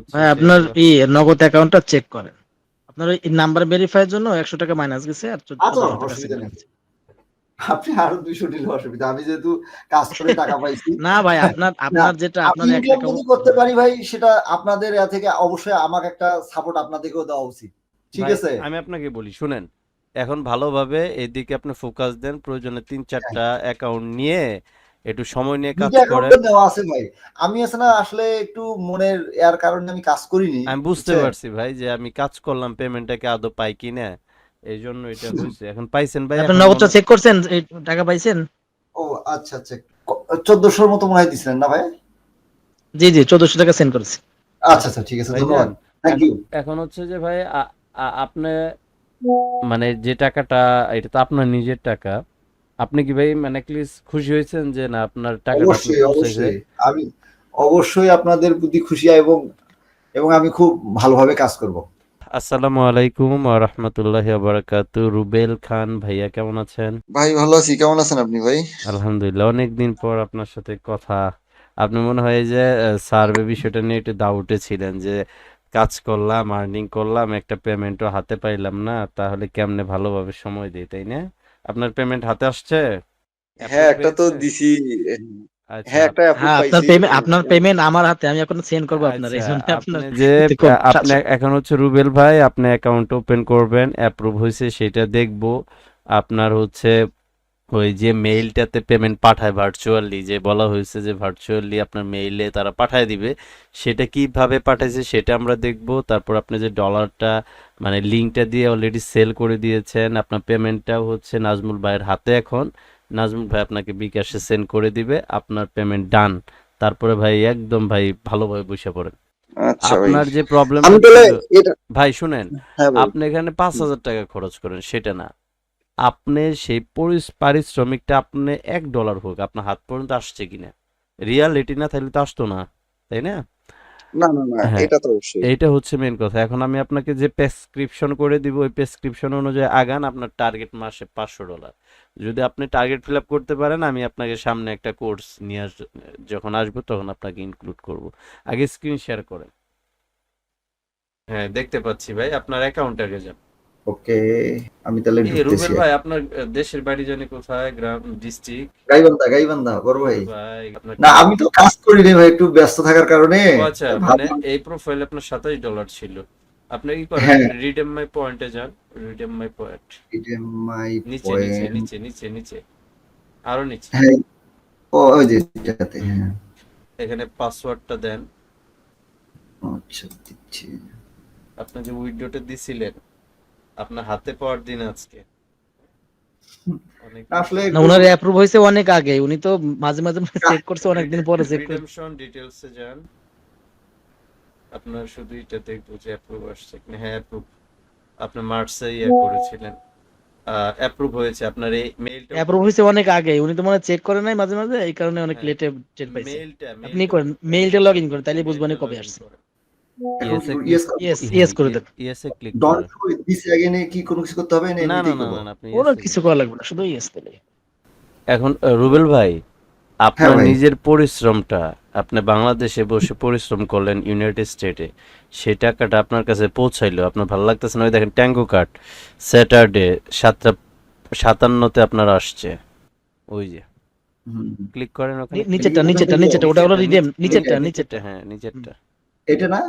হচ্ছে ভাই আপনার ই নগদ অ্যাকাউন্টটা চেক করেন। আপনার ওই নাম্বার ভেরিফাইয়ের জন্য একশো টাকা মাইনাস গেছে আর চোদ্দ আচ্ছা, টাকা। হয়েছে। আপনি আরও দুইশো দিলে অসুবিধা। আমি যেহেতু কাজ করে টাকা পাইছি না ভাই আপনার আপনার যেটা আপনার আমি এক ইনকাম account- করতে পারি ভাই সেটা আপনাদের এ থেকে অবশ্যই আমাকে একটা সাপোর্ট আপনাদেরকেও দেওয়া উচিত। ঠিক আছে? আমি আপনাকে বলি শুনেন এখন ভালোভাবে এদিকে আপনি ফোকাস দেন প্রয়োজনে তিন চারটা অ্যাকাউন্ট নিয়ে একটু সময় নিয়ে কাজ করেন। দেওয়া আছে ভাই। আমি আছে না আসলে একটু মনের এর কারণে আমি কাজ করিনি আমি বুঝতে পারছি ভাই যে আমি কাজ করলাম পেমেন্টটাকে আদৌ পাই কিনা এই জন্য এটা হয়েছে। এখন পাইছেন ভাই আপনার এখন নগদটা চেক করছেন? টাকা পাইছেন? ও আচ্ছা আচ্ছা। চোদ্দশোর মতো মনে হয় দিছিলেন না ভাই? জি জি চোদ্দশো টাকা সেন্ড করেছি। আচ্ছা আচ্ছা ঠিক আছে ধন্যবাদ। থ্যাংক ইউ এখন হচ্ছে যে ভাই আপনি মানে যে টাকাটা এটা তো আপনার নিজের টাকা। আপনি কি ভাই মানে খুশি হয়েছেন যে না আপনার টাকাটা আপনি অবশ্যই অবশ্যই। আমি অবশ্যই আপনাদের প্রতি খুশি এবং এবং আমি খুব ভালোভাবে কাজ করব। আসসালামু আলাইকুম ওয়া রাহমাতুল্লাহি ওয়া বারাকাতু রুবেল খান ভাইয়া কেমন আছেন? ভাই ভালো আছি। কেমন আছেন আপনি ভাই? আলহামদুলিল্লাহ অনেকদিন পর আপনার সাথে কথা। আপনি মনে হয় যে সার্ভে বিষয়টা নিয়ে একটু ডাউটে ছিলেন যে কাজ করলাম আর্নিং করলাম একটা পেমেন্টও হাতে পাইলাম না তাহলে কেমনে ভালোভাবে সময় দিই তাই না? আপনার পেমেন্ট হাতে আসছে? হ্যাঁ একটা তো দিছি। আচ্ছা। হ্যাঁ একটা হ্যাঁ আপনার পেমেন্ট আপনার পেমেন্ট আমার হাতে আমি এখন সেন্ড করব আপনার আচ্ছা, আপনার যে আপনি এখন হচ্ছে রুবেল ভাই আপনি অ্যাকাউন্ট ওপেন করবেন অ্যাপ্রুভ হয়েছে সেটা দেখব। আপনার হচ্ছে ওই যে মেইলটাতে পেমেন্ট পাঠায় ভার্চুয়ালি যে বলা হয়েছে যে ভার্চুয়ালি আপনার মেইলে তারা পাঠায় দিবে সেটা কীভাবে পাঠাইছে সেটা আমরা দেখব। তারপর আপনি যে ডলারটা মানে লিঙ্কটা দিয়ে অলরেডি সেল করে দিয়েছেন আপনার পেমেন্টটাও হচ্ছে নাজমুল ভাইয়ের হাতে এখন। নাজমুল ভাই আপনাকে বিকাশে সেন্ড করে দিবে আপনার পেমেন্ট ডান তারপরে ভাই একদম ভাই ভালোভাবে বসে পড়েন। আচ্ছা আপনার যে প্রবলেম ভাই শুনেন হ্যাঁ আপনি এখানে পাঁচ হাজার টাকা খরচ করেন সেটা না। আপনি সেই পারিশ্রমিকটা আপনি এক ডলার হোক আপনার হাত পর্যন্ত আসছে কিনা। রিয়ালিটি না তাহলে তো আসতো না তাই না? না না না হ্যাঁ। এটা তো অবশ্যই। এইটা হচ্ছে মেন কথা। এখন আমি আপনাকে যে প্রেসক্রিপশন করে দিব ওই প্রেসক্রিপশন অনুযায়ী আগান আপনার টার্গেট মাসে পাঁচশো ডলার। যদি আপনি টার্গেট ফিল আপ করতে পারেন আমি আপনাকে সামনে একটা কোর্স নিয়ে আস যখন আসব তখন আপনাকে ইনক্লুড করব। আগে স্ক্রিন শেয়ার করেন। হ্যাঁ দেখতে পাচ্ছি ভাই আপনার অ্যাকাউন্টে আগে যান ওকে আমি তাহলে ঢুকতেছি ভাই আপনার দেশের বাড়ি জানি কোথায়? গ্রাম ডিস্ট্রিক্ট গাইবান্ধা গাইবান্ধা বড় ভাই। না আমি তো কাজ করি করিনি ভাই একটু ব্যস্ত থাকার কারণে। আচ্ছা মানে এই প্রোফাইলে আপনার সাতাশ ডলার ছিল। আপনি কি করেন। রিডেম মাই পয়েন্টে যান। রিডেম মাই পয়েন্ট মাই নিচে নিচে নিচে নিচে নিচে। আরও নিচে। হ্যাঁ। ও ওই যে হ্যাঁ। এখানে পাসওয়ার্ডটা দেন। আচ্ছা দিচ্ছি। আপনি যে উইডোটা দিছিলেন আপনার হাতে পাওয়ার দিন আজকে। অনেক আসলে ওনার অ্যাপ্রুভ হয়েছে অনেক আগে। উনি তো মাঝে মাঝে চেক করছে অনেকদিন পরে চেক করে রিডেমশন ডিটেইলসে যান। আপনার শুধু এটা দেখব যে অ্যাপ্রুভ আসছে। কিনা হ্যাঁ অ্যাপ্রুভ আপনি মার্চে ইয়ে করেছিলেন। অ্যাপ্রুভ হয়েছে। আপনার এই মেইলটা অ্যাপ্রুভ হয়েছে অনেক আগে। উনি তো মনে চেক করে নাই মাঝে মাঝে এই কারণে অনেক হ্যাঁ। লেটে পাইছে। মেইলটা আপনি করেন। মেইলটা লগ ইন করেন তাহলে বুঝবেন কবে আসছে। এখন ইয়েসে yes ইয়েস ইয়েস করে দেন ইয়েসে ক্লিক ডন দিস আগে নিয়ে কি কোনো কিছু করতে হবে? না না না এমনিতেই না করব? না না, আপনি কোনো yes এ কিছু করা লাগবে না শুধু ইয়েস দিলে এখন আহ, রুবেল ভাই আপনার হ্যাঁ নিজের পরিশ্রমটা আপনি বাংলাদেশে বসে পরিশ্রম করলেন ইউনাইটেড স্টেটে সেই টাকাটা আপনার কাছে পৌঁছাইলো। আপনার ভালো লাগতেছে না? ওই দেখেন ট্যাঙ্গো কার্ড স্যাটারডে সাতটা সাতান্নতে আপনার আসছে। ওই যে ক্লিক করেন ওখানে। নিচেরটা নিচেরটা নিচেরটা ওটা হলো রিডেম নিচেরটা নিচেরটা। হ্যাঁ নিচেরটা। এটা না?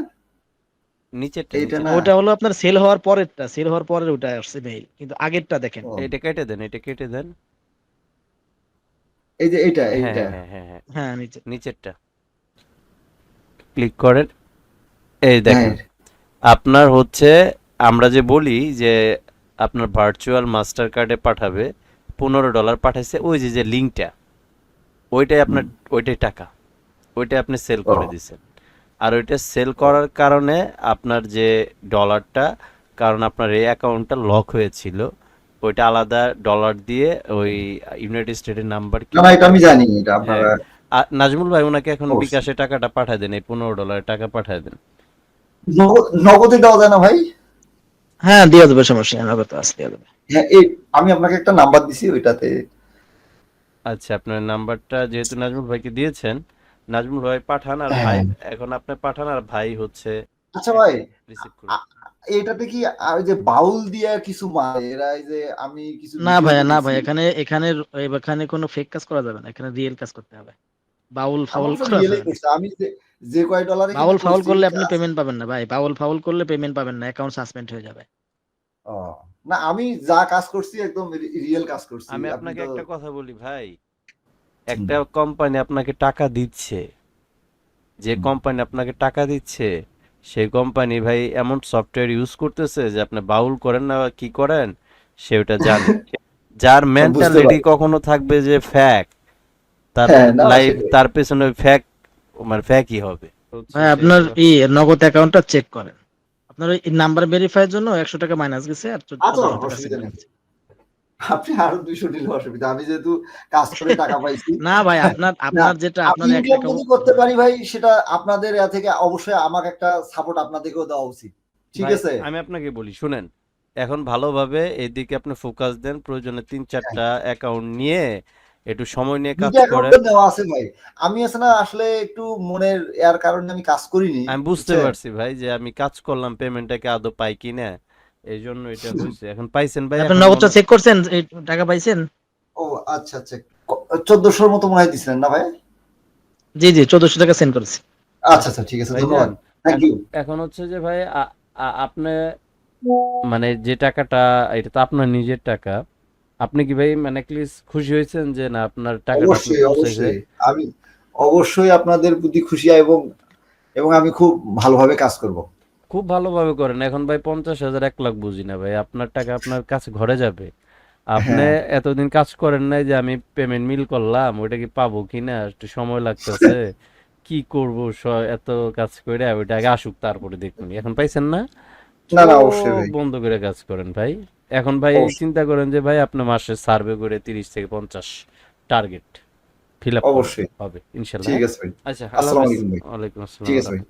নিচেরটা ওটা হলো আপনার সেল হওয়ার পরেরটা সেল হওয়ার পরের ওটা আসছে মেইল কিন্তু আগেরটা দেখেন। এটা কেটে দেন এটা কেটে দেন। এই যে এটা হ্যাঁ এইটা। হ্যাঁ হ্যাঁ হ্যাঁ। হ্যাঁ নিচে। নিচেরটা। ক্লিক করেন। এই দেখেন আপনার হচ্ছে আমরা যে বলি যে আপনার ভার্চুয়াল মাস্টার কার্ডে পাঠাবে পনেরো ডলার পাঠাইছে ওই যে যে লিঙ্কটা ওইটাই আপনার ওইটাই টাকা ওইটাই আপনি সেল করে ও। আর ওইটা সেল করার কারণে আপনার যে ডলারটা কারণ আপনার এই অ্যাকাউন্টটা লক হয়েছিল ওইটা আলাদা ডলার দিয়ে ওই ইউনাইটেড স্টেটের নাম্বার না না এটা আমি জানি এটা আপনারা নাজমুল ভাই ওনাকে এখন বিকাশে টাকাটা পাঠায় দেন এই পনেরো ডলারের টাকা পাঠায় দেন। নগদ- নগদে দেওয়া যায় না ভাই? হ্যাঁ দিয়ে দেবে সমস্যা নেই নগদ আছে দিয়ে দেবে। হ্যাঁ এই আমি আপনাকে একটা নাম্বার দিছি ওইটাতে। আচ্ছা আপনার নাম্বারটা যেহেতু নাজমুল ভাইকে দিয়েছেন নাজমুল ভাই পাঠান আর হ্যাঁ। ভাই এখন আপনি পাঠান আর ভাই হচ্ছে আচ্ছা ভাই রিসিভ করুন এটাতে কি ওই যে বাউল দিয়া কিছু মানে এরা এই যে আমি কিছু না ভাইয়া না ভাই এখানে এখানে এখানে কোনো ফেক কাজ করা যাবে না এখানে রিয়েল কাজ করতে হবে। বাউল ফাউল আমি যে যে কয় ডলারে বাউল ফাউল করলে আপনি পেমেন্ট পাবেন না ভাই বাউল ফাউল করলে পেমেন্ট পাবেন না অ্যাকাউন্ট সাসপেন্ড হয়ে যাবে। ও না আমি যা কাজ করছি একদম রিয়েল কাজ করছি। আমি আপনাকে একটা কথা বলি ভাই একটা কোম্পানি আপনাকে টাকা দিচ্ছে যে কোম্পানি আপনাকে টাকা দিচ্ছে সেই কোম্পানি ভাই এমন সফটওয়্যার ইউজ করতেছে যে আপনি বাউল করেন না বা কি করেন সে ওটা জানে। যার মেন্টালিটি কখনো থাকবে যে ফ্যাক তার হ্যাঁ, লাইফ তার পেছনে ফ্যাক মানে ফ্যাকই হবে। ভাই আপনার এই নগদ অ্যাকাউন্টটা চেক করেন। আপনার এই নাম্বার ভেরিফাইয়ের জন্য একশো টাকা মাইনাস গেছে আর চোদ্দ আচ্ছা, টাকা অসুবিধা send নেই। হয়েছে। আপনি আরও দুইশো নিলে অসুবিধা। আমি যেহেতু কাজ করে টাকা পাইছি। না ভাই আপনার আপনার যেটা আপনার যদি করতে পারি ভাই সেটা আপনাদের এ থেকে অবশ্যই আমাকে একটা সাপোর্ট আপনাদেরকেও দেওয়া উচিত। ঠিক আছে? আমি আপনাকে বলি শুনেন এখন ভালোভাবে এদিকে আপনি ফোকাস দেন প্রয়োজনে তিন চারটা অ্যাকাউন্ট নিয়ে একটু সময় নিয়ে কাজ করেন। দেওয়া আছে ভাই। আমি আছে না আসলে একটু মনের এর কারণে আমি কাজ করিনি। আমি বুঝতে পারছি ভাই যে আমি কাজ করলাম পেমেন্টটাকে আদৌ পাই কিনা। এই জন্য এটা হয়েছে এখন পাইছেন ভাই নগদটা চেক করছেন টাকা পাইছেন? ও আচ্ছা আচ্ছা। চোদ্দশোর মতো মনে হয় দিছিলেন না ভাই? জি জি চোদ্দশো টাকা সেন্ড করেছি। আচ্ছা আচ্ছা ঠিক আছে ধন্যবাদ। এখন হচ্ছে যে ভাই আপনি মানে যে টাকাটা এটা তো আপনার নিজের টাকা। আপনি কি ভাই মানে প্লিজ খুশি হয়েছেন যে না আপনার টাকাটা আপনি অবশ্যই অবশ্যই। আমি অবশ্যই আপনাদের প্রতি খুশি এবং এবং আমি খুব ভালোভাবে কাজ করব। খুব ভালোভাবে করেন। এখন ভাই পঞ্চাশ হাজার এক লাখ বুঝি না ভাই। আপনার টাকা আপনার কাছে ঘরে যাবে। আপনি হ্যাঁ। এতদিন কাজ করেন নাই যে আমি পেমেন্ট মিল করলাম ওইটা কি পাবো কিনা? একটু সময় লাগতেছে। কি করব এত কাজ করে ওইটা আগে আসুক তারপরে দেখুন। এখন পাইছেন না? না না অবশ্যই বন্ধ করে কাজ করেন ভাই। এখন ভাই চিন্তা করেন যে ভাই আপনি মাসে সার্ভে করে তিরিশ থেকে পঞ্চাশ টার্গেট ফিল আপ অবশ্যই। হবে ইনশাল্লাহ। ঠিক আছে ভাই। আচ্ছা আসসালামু আল্লাহ হাফেজ। আলাইকুম আসসালাম ঠিক আছে ভাই।